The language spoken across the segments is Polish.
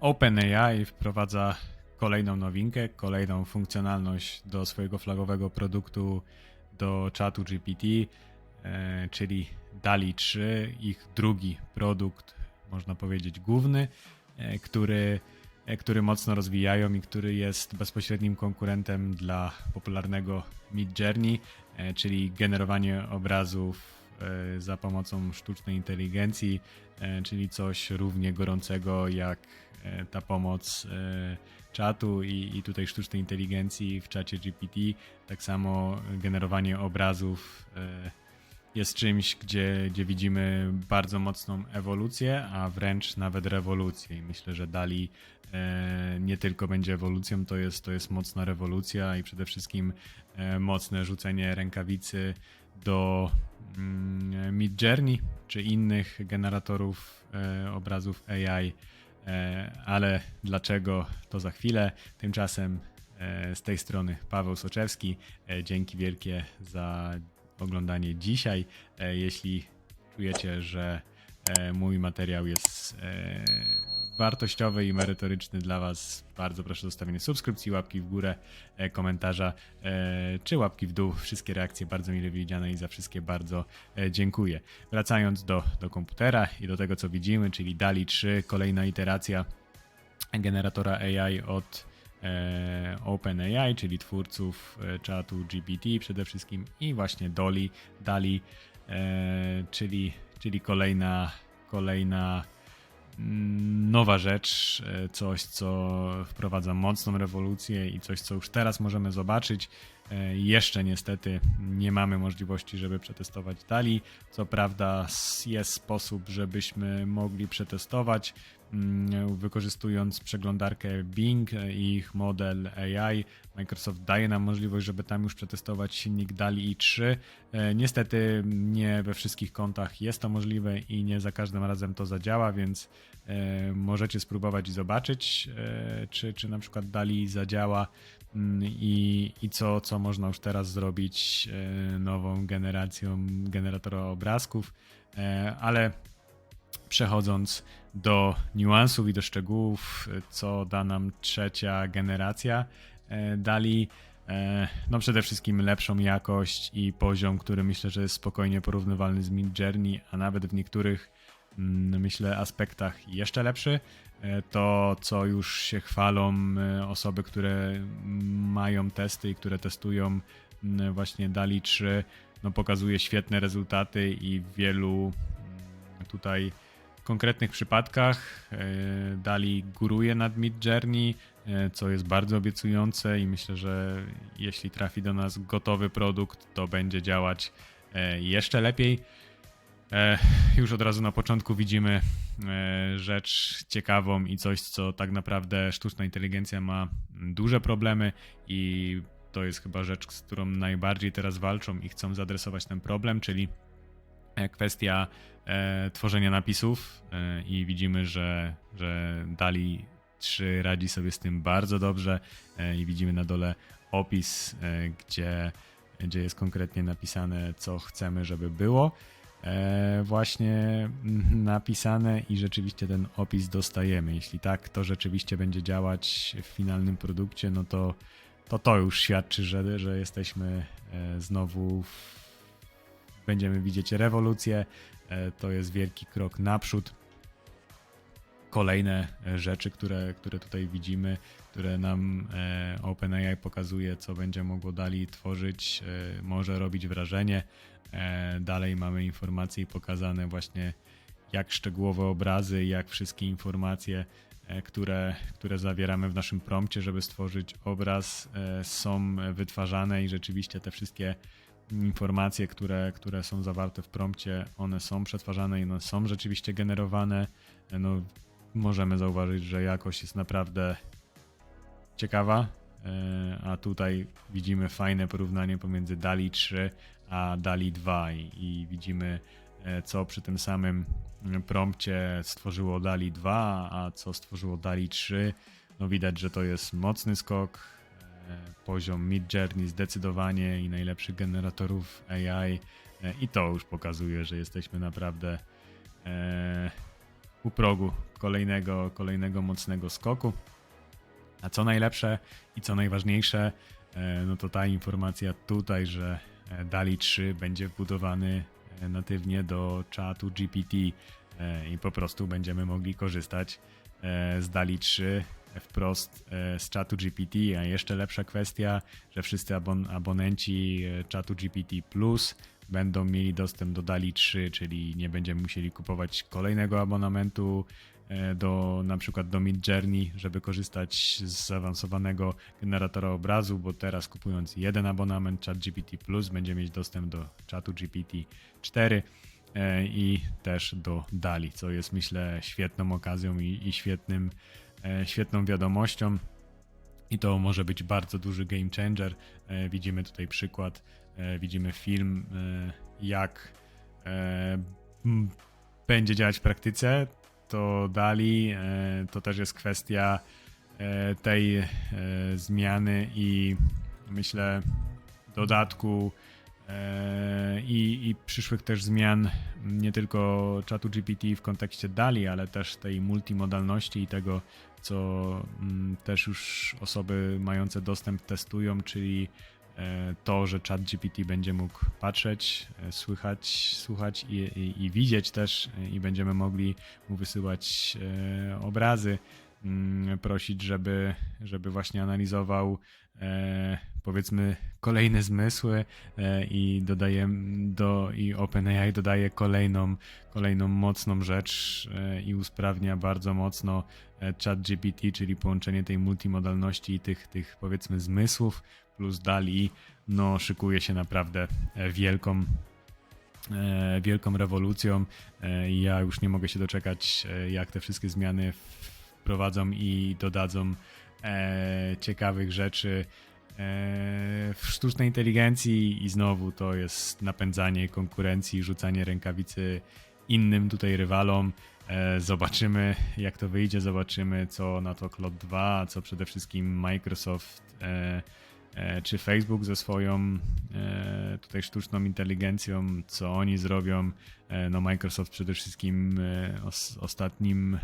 OpenAI wprowadza kolejną nowinkę, kolejną funkcjonalność do swojego flagowego produktu do czatu GPT, e, czyli DALI 3, ich drugi produkt, można powiedzieć główny, e, który, e, który mocno rozwijają i który jest bezpośrednim konkurentem dla popularnego Midjourney, e, czyli generowanie obrazów za pomocą sztucznej inteligencji, e, czyli coś równie gorącego jak e, ta pomoc e, czatu i, i tutaj sztucznej inteligencji w czacie GPT. Tak samo generowanie obrazów e, jest czymś, gdzie, gdzie widzimy bardzo mocną ewolucję, a wręcz nawet rewolucję. I myślę, że Dali e, nie tylko będzie ewolucją, to jest, to jest mocna rewolucja i przede wszystkim e, mocne rzucenie rękawicy do mm, Midjourney czy innych generatorów e, obrazów AI. E, ale dlaczego to za chwilę? Tymczasem e, z tej strony Paweł Soczewski. Dzięki wielkie za oglądanie dzisiaj. Jeśli czujecie, że mój materiał jest wartościowy i merytoryczny dla Was, bardzo proszę o zostawienie subskrypcji, łapki w górę, e, komentarza e, czy łapki w dół. Wszystkie reakcje bardzo mile widziane i za wszystkie bardzo e, dziękuję. Wracając do, do komputera i do tego, co widzimy, czyli DALI 3, kolejna iteracja generatora AI od OpenAI, czyli twórców czatu GPT przede wszystkim i właśnie Doli, DALI, czyli, czyli kolejna, kolejna nowa rzecz, e, coś co wprowadza mocną rewolucję i coś co już teraz możemy zobaczyć. E, Jeszcze niestety nie mamy możliwości, żeby przetestować DALI. Co prawda jest sposób, żebyśmy mogli przetestować wykorzystując przeglądarkę Bing i ich model AI. Microsoft daje nam możliwość, żeby tam już przetestować silnik DALI 3. E, Niestety nie we wszystkich kontach jest to możliwe i nie za każdym razem to zadziała, więc e, możecie spróbować i zobaczyć, e, czy, czy na przykład DALI zadziała mm, i, i co, co można już teraz zrobić e, nową generacją generatora obrazków, E, ale przechodząc do niuansów i do szczegółów, co da nam trzecia generacja e, Dali. E, No przede wszystkim lepszą jakość i poziom, który myślę, że jest spokojnie porównywalny z Midjourney, a nawet w niektórych mm, myślę aspektach jeszcze lepszy. E, To, co już się chwalą osoby, które mają testy i które testują mm, właśnie Dali 3, no pokazuje świetne rezultaty i wielu mm, tutaj konkretnych przypadkach e, Dali góruje nad Midjourney, e, co jest bardzo obiecujące i myślę, że jeśli trafi do nas gotowy produkt, to będzie działać e, jeszcze lepiej. Już od razu na początku widzimy rzecz ciekawą i coś, co tak naprawdę sztuczna inteligencja ma duże problemy i to jest chyba rzecz, z którą najbardziej teraz walczą i chcą zaadresować ten problem, czyli kwestia e, tworzenia napisów e, i widzimy, że, że Dali 3 radzi sobie z tym bardzo dobrze e, i widzimy na dole opis, e, gdzie, gdzie jest konkretnie napisane, co chcemy, żeby było e, właśnie napisane i rzeczywiście ten opis dostajemy. Jeśli tak to rzeczywiście będzie działać w finalnym produkcie, no to to, to już świadczy, że, że jesteśmy e, znowu w będziemy widzieć rewolucję. E, To jest wielki krok naprzód. Kolejne e, rzeczy, które, które tutaj widzimy, które nam e, OpenAI pokazuje, co będzie mogło dalej tworzyć, może robić wrażenie. Dalej mamy informacje pokazane właśnie jak szczegółowe obrazy, jak wszystkie informacje, które, które zawieramy w naszym prompcie, żeby stworzyć obraz, są wytwarzane i rzeczywiście te wszystkie informacje, które, które są zawarte w prompcie, one są przetwarzane i one są rzeczywiście generowane. No, możemy zauważyć, że jakość jest naprawdę ciekawa, e, a tutaj widzimy fajne porównanie pomiędzy DALI 3 a DALI 2 i, widzimy e, co przy tym samym prompcie stworzyło DALI 2, a co stworzyło DALI 3. No widać, że to jest mocny skok. E, Poziom Midjourney zdecydowanie i najlepszych generatorów AI. e, I to już pokazuje, że jesteśmy naprawdę e, u progu kolejnego, kolejnego mocnego skoku. A co najlepsze i co najważniejsze, no to ta informacja tutaj, że DALI 3 będzie wbudowany natywnie do czatu GPT i po prostu będziemy mogli korzystać z DALI 3 wprost e, z czatu GPT, a jeszcze lepsza kwestia, że wszyscy abon abonenci e, czatu GPT Plus będą mieli dostęp do DALI 3, czyli nie będziemy musieli kupować kolejnego abonamentu e, do na przykład do Mid Journey, żeby korzystać z zaawansowanego generatora obrazu, bo teraz kupując jeden abonament Chat GPT Plus będziemy mieć dostęp do czatu GPT 4 e, i też do DALI, co jest myślę świetną okazją i, i świetnym, świetną wiadomością. I to może być bardzo duży game changer. E, Widzimy tutaj przykład, e, widzimy film, e, jak e, będzie działać w praktyce. To dali, e, to też jest kwestia e, tej e, zmiany i myślę dodatku e, i, i przyszłych też zmian nie tylko czatu GPT w kontekście DALI, ale też tej multimodalności i tego, co mm, też już osoby mające dostęp testują, czyli e, to, że czat GPT będzie mógł patrzeć, e, słychać, słuchać i, i, i widzieć też e, i będziemy mogli mu wysyłać e, obrazy, prosić, żeby, żeby właśnie analizował e, powiedzmy kolejne zmysły e, i dodaje do i OpenAI dodaje kolejną, kolejną mocną rzecz e, i usprawnia bardzo mocno e, chat GPT, czyli połączenie tej multimodalności i tych, tych powiedzmy zmysłów plus DALI, no szykuje się naprawdę e, wielką e, wielką rewolucją. Ja już nie mogę się doczekać, jak te wszystkie zmiany wprowadzą i dodadzą e, ciekawych rzeczy e, w sztucznej inteligencji i znowu to jest napędzanie konkurencji, rzucanie rękawicy innym tutaj rywalom. E, Zobaczymy, jak to wyjdzie, zobaczymy, co na to Cloud 2, a co przede wszystkim Microsoft e, e, czy Facebook ze swoją e, tutaj sztuczną inteligencją, co oni zrobią. E, No Microsoft przede wszystkim e, os, ostatnim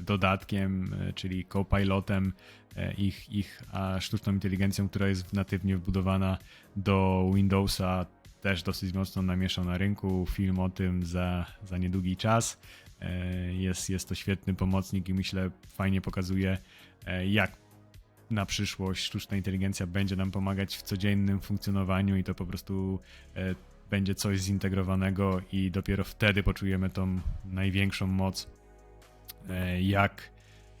dodatkiem, e, czyli copilotem e, ich, ich a sztuczną inteligencją, która jest natywnie wbudowana do Windowsa, też dosyć mocno namieszał na rynku. Film o tym za, za niedługi czas. E, Jest, jest to świetny pomocnik i myślę fajnie pokazuje, jak na przyszłość sztuczna inteligencja będzie nam pomagać w codziennym funkcjonowaniu i to po prostu będzie coś zintegrowanego i dopiero wtedy poczujemy tą największą moc, jak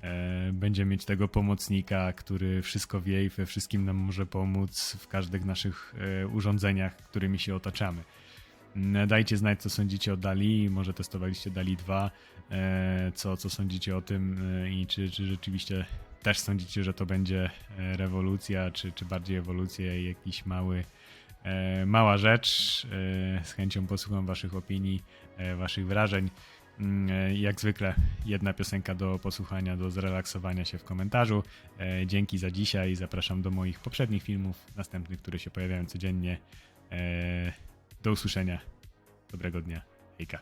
e, będziemy mieć tego pomocnika, który wszystko wie i we wszystkim nam może pomóc w każdych naszych e, urządzeniach, którymi się otaczamy. Mm, Dajcie znać, co sądzicie o Dali. Może testowaliście Dali 2. e, Co, co sądzicie o tym e, i czy, czy rzeczywiście też sądzicie, że to będzie e, rewolucja, czy, czy bardziej ewolucja i jakiś mały, e, mała rzecz. E, Z chęcią posłucham Waszych opinii, e, Waszych wrażeń. Mm, e, Jak zwykle, jedna piosenka do posłuchania, do zrelaksowania się w komentarzu. E, Dzięki za dzisiaj. Zapraszam do moich poprzednich filmów, następnych, które się pojawiają codziennie. E, Do usłyszenia. Dobrego dnia. Hejka.